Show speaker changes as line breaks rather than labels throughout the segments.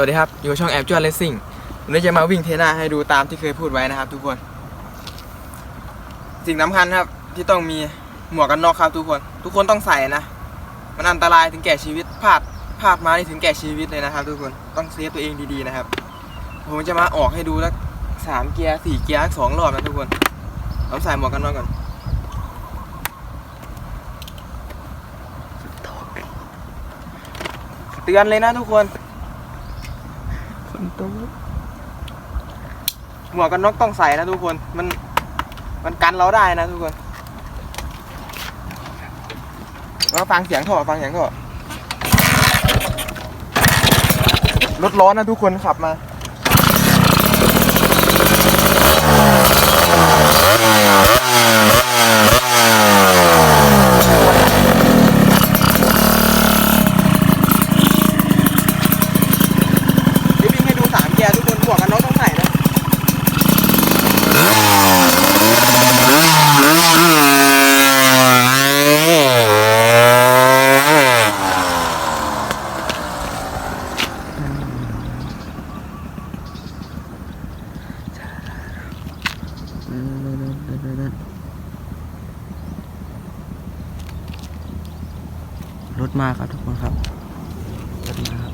วัสดีครับอยู่ช่องแอปจวนเลสซิ่งวันนี้จะมาวิ่งเทน่าให้ดูตามที่เคยพูดไว้นะครับ ทุกคน สิ่งสำคัญครับ ที่ต้องมีหมวกกันน็อกครับทุกคน ทุกคนต้องใส่นะ มันอันตรายถึงแก่ชีวิตพลาดพลาดมานี่ถึงแก่ชีวิตเลยนะครับ ทุกคนต้องเซฟตัวเองดีๆนะครับผมจะมาออกให้ดูแล้วสามเกียร์สี่เกียร์สองรอบนะทุกคนเราใส่หมวกกันน็อกก่อนเตือนเลยนะทุกคน
ฝนต
หมวกกันน็อกต้องใส่นะทุกคน มัน มันกันเราได้นะทุกคนแล้วฟังเสียงท่อฟังเสียงท่อรถร้อนนะทุกคนขับมา เดี๋ยววิ่งให้ดูสามเกียร์ทุกคนหมวกกันน็อกต้องใส่นะ
รถมาครับทุกคนครับรถมาครับ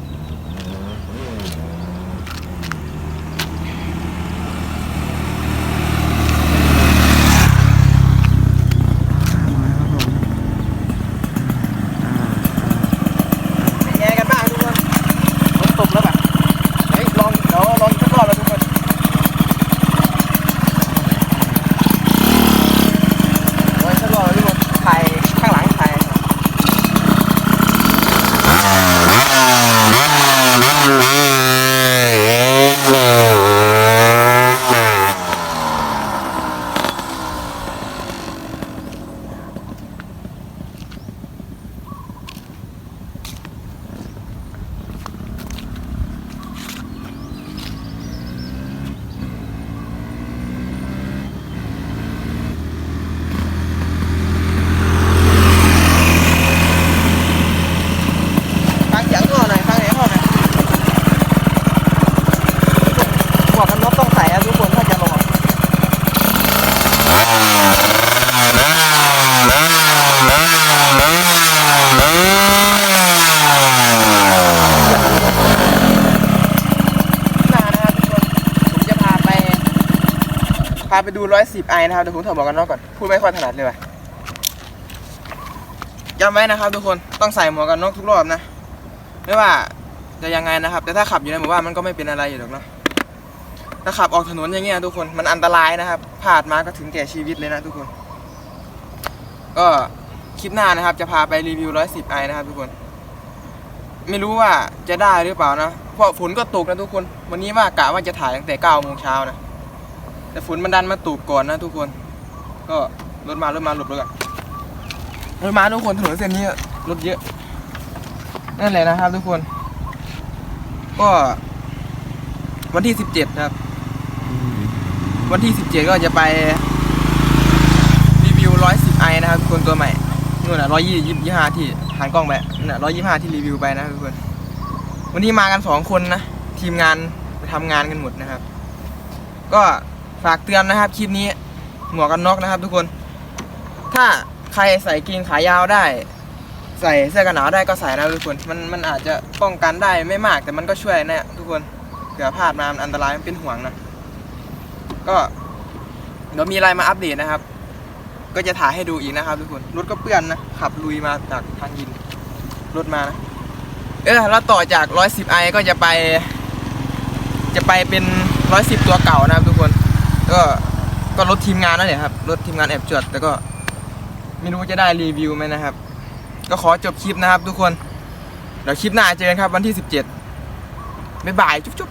มาครับผมอ่า
เป็นไงกันบ้างทุกคนฝนตกแล้วแบบเฮ้ยลองเดี๋ยวลองสักรอบแล้วทุกคนลองสักรอบแล้วทุกคนถ่ายข้างหลังถ่ายฟังเสียงท่อหน่อยฟังเสียงท่อหน่อยหมวกกันน็อกต้องใส่อะทุกคนถ้าจะลงอะมานะครับทุกคนผมจะพาไป พา ไปดูร้อยสิบไอนะครับเดี๋ยวผมถอดหมวกกันน็อกก่อนพูดไม่ค่อยถนัดเลยว่ะจำไว้นะครับทุกคนต้องใส่หมวกกันน็อกทุกรอบนะ ไม่ว่าจะยังไงนะครับ แต่ถ้าขับอยู่ในหมู่บ้านมันก็ไม่เป็นอะไรอยู่หรอกเนาะถ้าขับออกถนนอย่างเงี้ยทุกคนมันอันตรายนะครับพลาดมาก็ถึงแก่ชีวิตเลยนะทุกคน ก็คลิปหน้านะครับ จะพาไปรีวิวร้อยสิบไอนะครับทุกคน ไม่รู้ว่าจะได้หรือเปล่านะเพราะฝนก็ตกนะทุกคน วันนี้ว่ากะว่าจะถ่ายตั้งแต่เก้าโมงเช้านะ แต่ฝนมันดันมาตกก่อนนะทุกคน ก็รถมารถมาหลบเลยก่อนรถมาทุกคนถนนเส้นนี้รถเยอะ นั่นแหละนะครับ ทุกคน ก็ วันที่สิบเจ็ดครับ วันที่สิบเจ็ดก็จะไปรีวิวร้อยสิบไอนะครับทุกคนตัวใหม่นู่นน่ะร้อยยี่ยี่ห้าที่หันกล้องไปนั่นน่ะร้อยยี่ห้าที่รีวิวไปนะทุกคน วันนี้มากันสองคนนะ ทีมงานไปทำงานกันหมดนะครับ ก็ ฝากเตือนนะครับคลิปนี้หมวกกันน็อกนะครับ ทุกคน ถ้าใครใส่กางเกงขายาวได้ ใส่เสื้อกันหนาวได้ก็ใส่นะทุกคนมันมันอาจจะป้องกันได้ไม่มากแต่มันก็ช่วยนะทุกคนเผื่อพลาดมามันอันตรายมันเป็นห่วงนะก็เดี๋ยวมีอะไรมาอัปเดตนะครับ ก็จะถ่ายให้ดูอีกนะครับ ทุกคนรถก็เปื้อนนะขับลุยมาจากทางยินรถมานะเออแล้วต่อจาก 110ไอก็จะไป จะไปเป็น 110 ตัวเก่านะครับทุกคน ก็ก็รถทีมงานนั่นแหละครับรถทีมงานแอบจอดแต่ก็ไม่รู้จะได้รีวิวไหมนะครับ ก็ขอจบคลิปนะครับทุกคนเดี๋ยวคลิปหน้าเจอกันครับวันที่ 17บ๊ายบายจุ๊บ